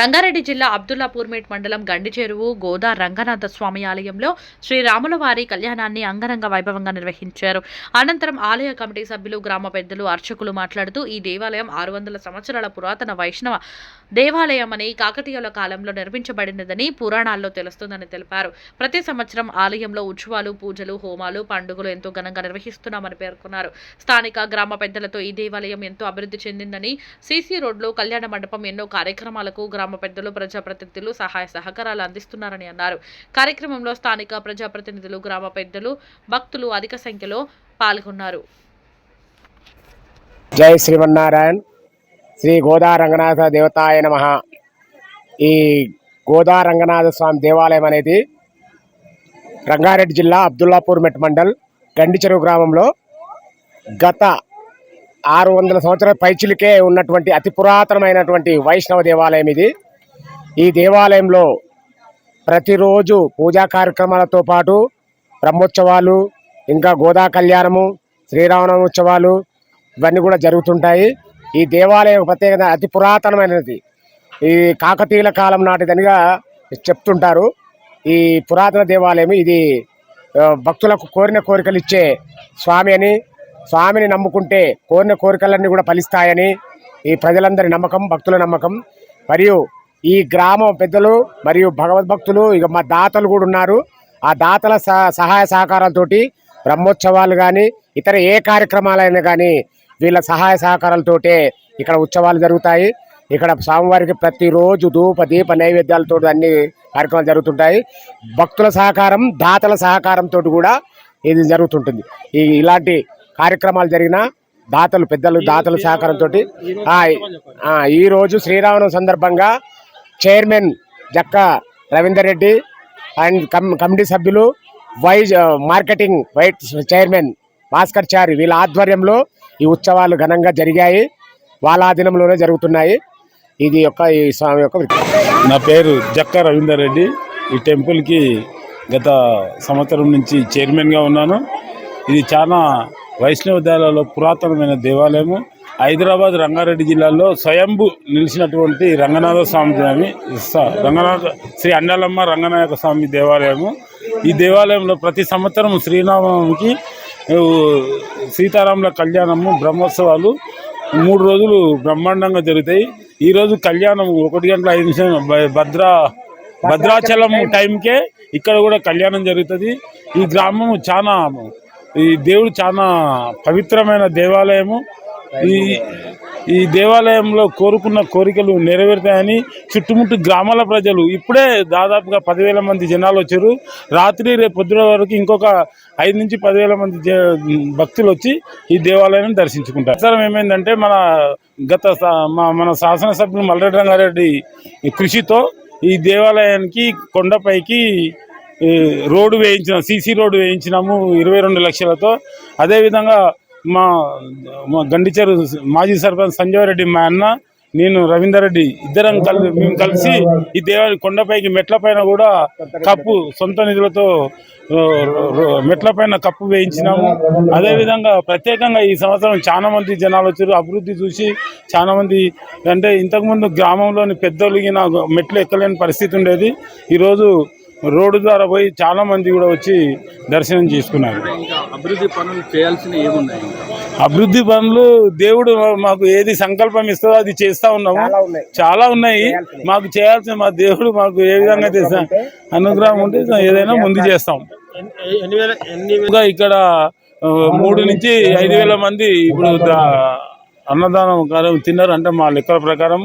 రంగారెడ్డి జిల్లా అబ్దుల్లాపూర్మేట్ మండలం గండిచెరువు గోదా రంగనాథ స్వామి ఆలయంలో శ్రీ రాముల వారి కళ్యాణాన్ని అంగరంగ వైభవంగా నిర్వహించారు. అనంతరం ఆలయ కమిటీ సభ్యులు గ్రామ పెద్దలు అర్చకులు మాట్లాడుతూ ఈ దేవాలయం ఆరు వందల సంవత్సరాల పురాతన వైష్ణవ దేవాలయం అని కాకతీయుల కాలంలో నిర్మించబడినదని పురాణాల్లో తెలుస్తుందని తెలిపారు. ప్రతి సంవత్సరం ఆలయంలో ఉత్సవాలు పూజలు హోమాలు పండుగలు ఎంతో ఘనంగా నిర్వహిస్తున్నామని పేర్కొన్నారు. స్థానిక గ్రామ పెద్దలతో ఈ దేవాలయం ఎంతో అభివృద్ధి చెందిందని సీసీ రోడ్లో కళ్యాణ మండపం ఎన్నో కార్యక్రమాలకు గ్రామ పెద్దలు ప్రజాప్రతినిధులు సహాయ సహకారాలు అందిస్తున్నారని అన్నారు. కార్యక్రమంలో స్థానిక ప్రజాప్రతినిధులు గ్రామ పెద్దలు భక్తులు అధిక సంఖ్యలో పాల్గొన్నారు. జై శ్రీమన్నారాయణ్. శ్రీ గోదా రంగనాథ దేవతాయ నమ. ఈ గోదా రంగనాథ స్వామి దేవాలయం అనేది రంగారెడ్డి జిల్లా అబ్దుల్లాపూర్ మెట్ మండల్ గండిచెరువు గ్రామంలో గత ఆరు వందల సంవత్సరాల పైచిలికే ఉన్నటువంటి అతి పురాతనమైనటువంటి వైష్ణవ దేవాలయం ఇది. ఈ దేవాలయంలో ప్రతిరోజు పూజా కార్యక్రమాలతో పాటు బ్రహ్మోత్సవాలు ఇంకా గోదా కళ్యాణము శ్రీరామనవమి ఉత్సవాలు ఇవన్నీ కూడా జరుగుతుంటాయి. ఈ దేవాలయం ప్రత్యేకత అతి పురాతనమైనది. ఈ కాకతీయుల కాలం నాటిదనిగా చెప్తుంటారు. ఈ పురాతన దేవాలయం ఇది భక్తులకు కోరిన కోరికలు ఇచ్చే స్వామి అని స్వామిని నమ్ముకుంటే కోరిన కోరికలన్నీ కూడా ఫలిస్తాయని ఈ ప్రజలందరి నమ్మకం భక్తుల నమ్మకం. మరియు ఈ గ్రామం పెద్దలు మరియు భగవద్భక్తులు ఇక మా దాతలు కూడా ఉన్నారు. ఆ దాతల సహ- సహాయ సహకారాలతోటి బ్రహ్మోత్సవాలు కానీ ఇతర ఏ కార్యక్రమాలైనా కానీ వీళ్ళ సహాయ సహకారాలతోటే ఇక్కడ ఉత్సవాలు జరుగుతాయి. ఇక్కడ స్వామివారికి ప్రతిరోజు ధూప దీప నైవేద్యాలతో అన్ని కార్యక్రమాలు జరుగుతుంటాయి. భక్తుల సహకారం దాతల సహకారంతో కూడా ఇది జరుగుతుంటుంది. ఈ ఇలాంటి కార్యక్రమాలు జరిగిన దాతలు పెద్దలు దాతల సహకారంతో ఈరోజు శ్రీరామనవమి సందర్భంగా chairman Jakka Ravinder Reddy and cum committee సభ్యులు vice marketing vice chairman Bhaskar Chari వీళ్ళ ఆధ్వర్యంలో ఈ ఉత్సవాలు ఘనంగా జరిగాయి. వాళ్ళ ఆధీనంలోనే జరుగుతున్నాయి. ఇది యొక్క ఈ స్వామి యొక్క నా పేరు జక్క రవీందర్ రెడ్డి. ఈ టెంపుల్కి గత సంవత్సరం నుంచి చైర్మన్గా ఉన్నాను. ఇది చాలా వైష్ణవ దేవాలయంలో పురాతనమైన దేవాలయము. హైదరాబాద్ రంగారెడ్డి జిల్లాలో స్వయంభు నిలిచినటువంటి రంగనాథ స్వామి స్వామి రంగనాథ శ్రీ అండాలమ్మ రంగనాయక స్వామి దేవాలయము. ఈ దేవాలయంలో ప్రతి సంవత్సరం శ్రీరామకి సీతారాముల కళ్యాణము బ్రహ్మోత్సవాలు మూడు రోజులు బ్రహ్మాండంగా జరుగుతాయి. ఈరోజు కళ్యాణం ఒకటి గంటల ఐదు నిమిషం భద్రా భద్రాచలం టైంకే ఇక్కడ కూడా కళ్యాణం జరుగుతుంది. ఈ గ్రామం చాలా ఈ దేవుడు చాలా పవిత్రమైన దేవాలయము. ఈ ఈ దేవాలయంలో కోరుకున్న కోరికలు నెరవేరుతాయని చుట్టుముట్టు గ్రామాల ప్రజలు ఇప్పుడే దాదాపుగా పదివేల మంది జనాలు వచ్చారు. రాత్రి రేపు పొద్దున వరకు ఇంకొక ఐదు నుంచి పదివేల మంది జ- భక్తులు వచ్చి ఈ దేవాలయాన్ని దర్శించుకుంటారు. అవసరం ఏమైందంటే మన గత మా- మన శాసనసభ్యులు మల్లరెడ్డి రంగారెడ్డి కృషితో ఈ దేవాలయానికి కొండపైకి రోడ్డు వేయించిన సీసీ రోడ్డు వేయించినాము ఇరవై రెండు లక్షలతో. అదేవిధంగా మా మా మాజీ సర్పంచ్ సంజయ్ రెడ్డి మా అన్న నేను రవీందర్ రెడ్డి ఇద్దరం కలిసి మేము కలిసి ఈ దేవాలయ కొండపైకి మెట్ల పైన కూడా కప్పు సొంత నిధులతో రో- మెట్ల పైన కప్పు వేయించినాము. అదేవిధంగా ప్రత్యేకంగా ఈ సంవత్సరం చాలా మంది జనాలు వచ్చారు. అభివృద్ధి చూసి చాలా మంది అంటే ఇంతకుముందు గ్రామంలోని పెద్దలు మెట్లు ఎక్కలేని పరిస్థితి ఉండేది. ఈరోజు రోడ్డు ద్వారా పోయి చాలా మంది కూడా వచ్చి దర్శనం చేసుకున్నారు. అభివృద్ధి పనులు చేయాల్సిన ఏమున్నాయి? అభివృద్ధి పనులు దేవుడు మాకు ఏది సంకల్పం ఇస్తుందో అది చేస్తా ఉన్నాము. చాలా ఉన్నాయి. చాలా ఉన్నాయి. మాకు చేయాల్సిన మా దేవుడు మాకు ఏ విధంగా చేస్తా అనుగ్రహం ఉంటే ఏదైనా ముందు చేస్తాం. ఇంకా ఇక్కడ మూడు నుంచి ఐదు వేల మంది ఇప్పుడు అన్నదానం కార్యం తిన్నారు అంటే మా లెక్కల ప్రకారం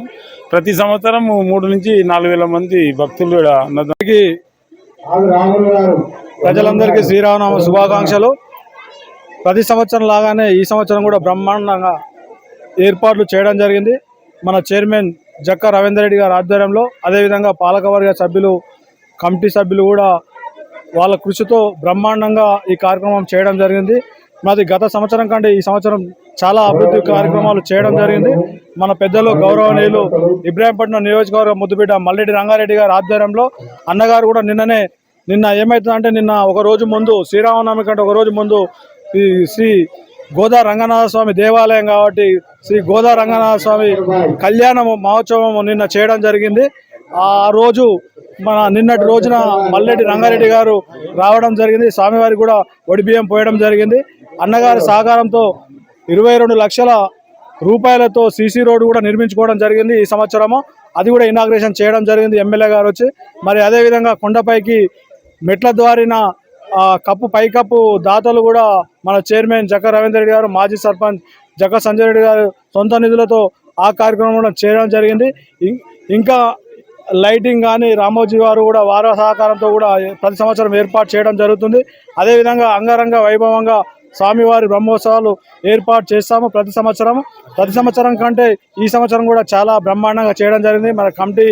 ప్రతి సంవత్సరం మూడు నుంచి నాలుగు వేల మంది భక్తులు ఇక్కడ అన్నదానం ప్రజలందరికీ శ్రీరామనామ శుభాకాంక్షలు. ప్రతి సంవత్సరం లాగానే ఈ సంవత్సరం కూడా బ్రహ్మాండంగా ఏర్పాట్లు చేయడం జరిగింది. మన చైర్మన్ జక్క రవీందర్ రెడ్డి గారి ఆధ్వర్యంలో అదేవిధంగా పాలకవర్గ సభ్యులు కమిటీ సభ్యులు కూడా వాళ్ళ కృషితో బ్రహ్మాండంగా ఈ కార్యక్రమం చేయడం జరిగింది. మాది గత సంవత్సరం కంటే ఈ సంవత్సరం చాలా అభివృద్ధి కార్యక్రమాలు చేయడం జరిగింది. మన పెద్దలు గౌరవనీయులు ఇబ్రాహీంపట్నం నియోజకవర్గం ముద్దుబిడ్డ మల్లెడ్డి రంగారెడ్డి గారి ఆధ్వర్యంలో అన్నగారు కూడా నిన్ననే నిన్న ఏమవుతుందంటే నిన్న ఒక రోజు ముందు శ్రీరామనవమి కంటే ఒక రోజు ముందు ఈ శ్రీ గోదా రంగనాథ స్వామి దేవాలయం కాబట్టి శ్రీ గోదా రంగనాథ స్వామి కళ్యాణ మహోత్సవం నిన్న చేయడం జరిగింది. ఆ రోజు మన నిన్నటి రోజున మల్లెడ్డి రంగారెడ్డి గారు రావడం జరిగింది. స్వామివారికి కూడా ఒడిబియ్యం పోయడం జరిగింది. అన్నగారి సహకారంతో ఇరవై రెండు లక్షల రూపాయలతో సీసీ రోడ్డు కూడా నిర్మించుకోవడం జరిగింది ఈ సంవత్సరము. అది కూడా ఇనాగ్రేషన్ చేయడం జరిగింది. ఎమ్మెల్యే గారు వచ్చి. మరి అదేవిధంగా కొండపైకి మెట్ల ద్వారిన కప్పు పైకప్పు దాతలు కూడా మన చైర్మన్ జక్క రవీంద్ర రెడ్డి గారు మాజీ సర్పంచ్ జక్క సంజయ్ రెడ్డి గారు సొంత నిధులతో ఆ కార్యక్రమం కూడా చేయడం జరిగింది. ఇంకా లైటింగ్ కానీ రామోజీ వారు కూడా వార సహకారంతో కూడా ప్రతి సంవత్సరం ఏర్పాటు చేయడం జరుగుతుంది. అదేవిధంగా అంగరంగ వైభవంగా స్వామివారి బ్రహ్మోత్సవాలు ఏర్పాటు చేస్తాము ప్రతి సంవత్సరం. ప్రతి సంవత్సరం కంటే ఈ సంవత్సరం కూడా చాలా బ్రహ్మాండంగా చేయడం జరిగింది మన కమిటీ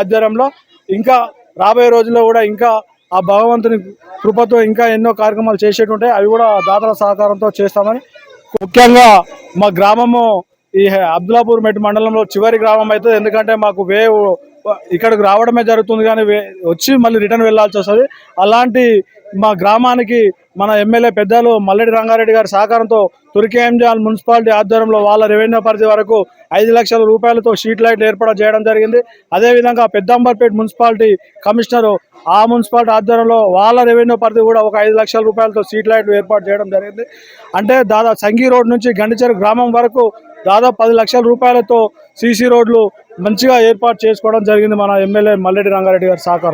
ఆధ్వర్యంలో. ఇంకా రాబోయే రోజుల్లో కూడా ఇంకా ఆ భగవంతుని కృపతో ఇంకా ఎన్నో కార్యక్రమాలు చేసేటుంటాయి అవి కూడా దాతల సహకారంతో చేస్తామని. ముఖ్యంగా మా గ్రామము ఈ అబ్దులాపూర్ మెట్ మండలంలో చివరి గ్రామం అవుతుంది ఎందుకంటే మాకు వేవ్ ఇక్కడికి రావడమే జరుగుతుంది కానీ వచ్చి మళ్ళీ రిటర్న్ వెళ్ళాల్సి వస్తుంది. అలాంటి మా గ్రామానికి మన ఎమ్మెల్యే పెద్దలు మల్లెడి రంగారెడ్డి గారి సహకారంతో తుర్కేంజాల్ మున్సిపాలిటీ ఆధ్వర్యంలో వాళ్ళ రెవెన్యూ పరిధి వరకు ఐదు లక్షల రూపాయలతో స్ట్రీట్ లైట్లు ఏర్పాటు చేయడం జరిగింది. అదేవిధంగా పెద్దంబర్పేట మున్సిపాలిటీ కమిషనరు ఆ మున్సిపాలిటీ ఆధ్వర్యంలో వాళ్ళ రెవెన్యూ పరిధి కూడా ఒక ఐదు లక్షల రూపాయలతో స్ట్రీట్ లైట్లు ఏర్పాటు చేయడం జరిగింది. అంటే దాదాపు సంఘీ రోడ్ నుంచి గండిచెరు గ్రామం వరకు దాదాపు పది లక్షల రూపాయలతో సీసీ రోడ్లు మంచిగా ఏర్పాటు చేసుకోవడం జరిగింది మన ఎమ్మెల్యే మల్లెడ్డి రంగారెడ్డి గారి సహకారం